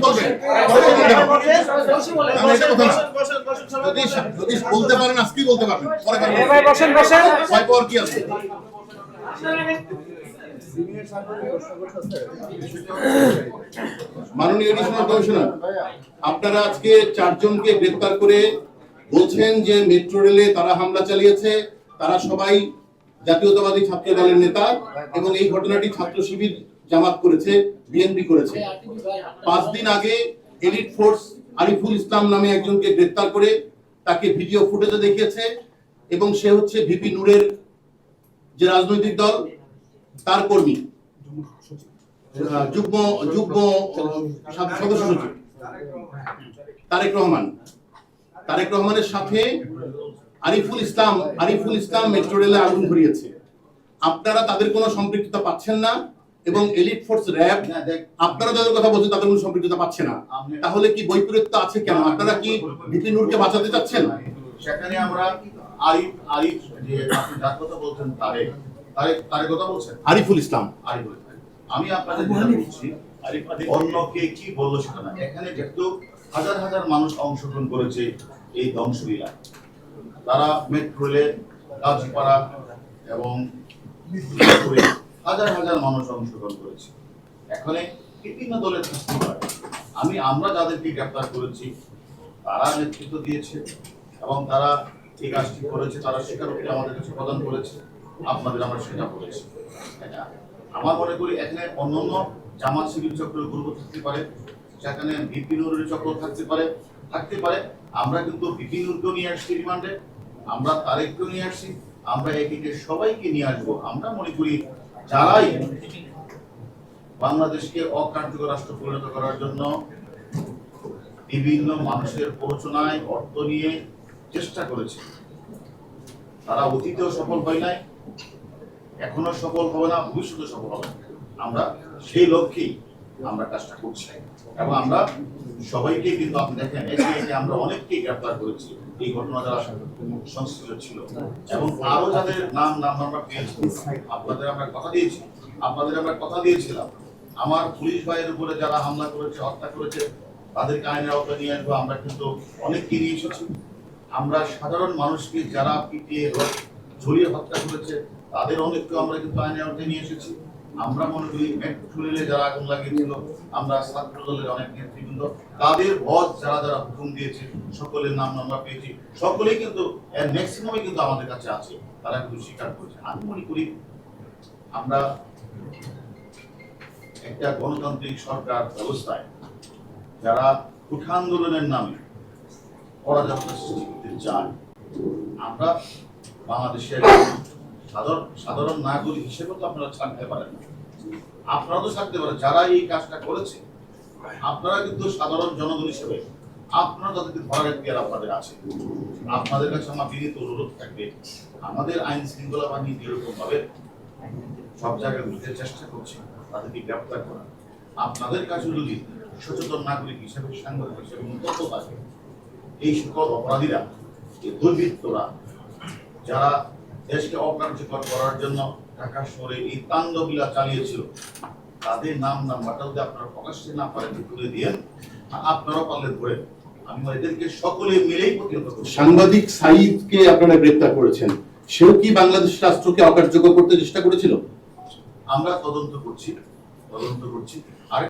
বলবেন। যদি বলতে পারেন আজকেই বলতে পারবেন। পরে কি আছে? মাননীয় এডিশনাল কমিশনার আপনারা আজকে চারজনকে গ্রেফতার করে বলছেন যে মেট্রো রেলে তারা হামলা চালিয়েছে। তারা সবাই জাতীয়তাবাদী ছাত্র দলের নেতা এবং এই ঘটনাটি ছাত্র শিবির জামাত করেছে বিএনপি করেছে। পাঁচ দিন আগে এলিট ফোর্স আরিফুল ইসলাম নামে একজনকে গ্রেফতার করে তাকে ভিডিও ফুটেজে দেখিয়েছে এবং সে হচ্ছে ভিপি নূরের যে রাজনৈতিক দল তার কর্মী। যুগ্ম যুগ্ম সদস্য সচিব। তারেক রহমান। তারেক রহমানের সাথে আরিফুল ইসলাম আরিফুল ইসলাম মেট্রো রেলে আগুন ধরিয়েছে। আপনারা তাদের কোনো সম্পৃক্ততা পাচ্ছেন না। এবং এলিট ফোর্স র্যাব আপনারা যাদের কথা বলছেন তাদের কোনো সম্পৃক্ততা পাচ্ছে না। তাহলে কি বৈপরীত্য আছে কেন? আপনারা কি ভিপি নূরকে বাঁচাতে চাচ্ছেন? সেখানে আমরা আরিফ আরিফ যে আপনি যার কথা বলছেন তারেক তারেক তারেক কথা বলছেন? আরিফুল ইসলাম। আরিফ বলছেন। আমি আপনাদের যেটা বলছি অন্য কে কি বলল সেটা না। এখানে যেহেতু হাজার হাজার মানুষ অংশগ্রহণ করেছে এই ধ্বংসলীলা। তারা মেট্রো রেলে গাজীপাড়া এবং হাজার হাজার মানুষ অংশগ্রহণ করেছে। এখানে বিভিন্ন দলের থাকতে পারে আমি, আমরা যাদেরকে গ্রেপ্তার করেছি, তারা নেতৃত্ব দিয়েছে এবং তারা এই কাজটি করেছে, তারা স্বীকারোক্তি আমাদের কাছে প্রদান করেছে। আপনাদের আমরা সেটা এটা আমার মনে করি এখানে অন্যান্য জামাত শিবির চক্রের গ্রুপ থাকতে পারে, সেখানে বিপিনুরের চক্র থাকতে পারে থাকতে পারে। আমরা কিন্তু বিপিনুরকেও নিয়ে আসছি রিমান্ডে, আমরা তারেককেও নিয়ে আসছি, আমরা এদিকে সবাইকে নিয়ে আসব। আমরা মনে করি যারাই বাংলাদেশকে অকার্যকর রাষ্ট্র পরিণত করার জন্য বিভিন্ন মানুষের প্ররোচনায় অর্থ নিয়ে চেষ্টা করেছে, তারা অতীতেও সফল হয় নাই, এখনও সফল হবে না ভবিষ্যতে সফল হবে আমরা সেই লক্ষ্যেই আমরা কাজটা করছি। এবং আমরা সবাইকে কিন্তু আপনি দেখেন আমরা অনেককেই গ্রেপ্তার করেছি। এই ঘটনা যারা সংশ্লিষ্ট ছিল। এবং আরও যাদের নাম নাম আমরা পেয়েছি, আপনাদের আমরা কথা দিয়েছি, আপনাদের আমরা কথা দিয়েছিলাম। আমার পুলিশ ভাইয়ের উপরে যারা হামলা করেছে, হত্যা করেছে, তাদেরকে আইনের আওতায় নিয়ে আসব, আমরা কিন্তু অনেককে নিয়ে এসেছি। আমরা সাধারণ মানুষকে যারা পিটিয়ে ঝরিয়ে হত্যা করেছে, তাদের অনেককে আমরা কিন্তু আইনের আওতায় নিয়ে এসেছি। আমরা মনে করি মেট্রো রেলে যারা আগুন লাগিয়েছিল, আমরা ছাত্র দলের অনেক নেতৃবৃন্দ, তাদের বধ যারা যারা হুকুম দিয়েছে, সকলের নাম আমরা পেয়েছি। সকলেই কিন্তু এর ম্যাক্সিমামই কিন্তু আমাদের কাছে আছে। তারা কিন্তু স্বীকার করেছে। আমি মনে করি আমরা একটা গণতান্ত্রিক সরকার ব্যবস্থায় যারা কুঠা আন্দোলনের নামে পরাজয় সৃষ্টি করতে চায়, আমরা বাংলাদেশের সাধারণ সাধারণ নাগরিক হিসেবে তো আপনারা ছাড়তে পারেন আপনারা তো ছাড়তে পারেন, যারা এই কাজটা করেছে, আপনারা কিন্তু সাধারণ জনগণ হিসেবে, আপনারা তাদেরকে ধরার এখতিয়ার আপনাদের আছে। আপনাদের কাছে আমার বিনীত অনুরোধ থাকবে, আমাদের আইন শৃঙ্খলা বাহিনী যেরকম ভাবে সব জায়গায় ঘুরতে চেষ্টা করছে, তাদেরকে গ্রেপ্তার করা। আপনাদের কাছে যদি সচেতন নাগরিক হিসেবে, সাংবাদিক হিসেবে মন্তব্য থাকে, এই সকল অপরাধীরা, এই দুর্বৃত্তরা, যারা দেশকে অকার্যকর করার জন্য ঢাকা শহরে এই তাণ্ডবলীলা চালিয়েছিল। তাদের নাম নাম্বারটা যদি আপনারা প্রকাশ্যে না পারেন তুলে দিয়ে আপনারাও পারলে ধরে আমি এদেরকে সকলে মিলেই প্রতিহত সাংবাদিক সাইদকে আপনারা গ্রেফতার করেছেন। সেও কি বাংলাদেশ রাষ্ট্রকে অকার্যকর করতে চেষ্টা করেছিল? আমরা তদন্ত করছি তদন্ত করছি। আর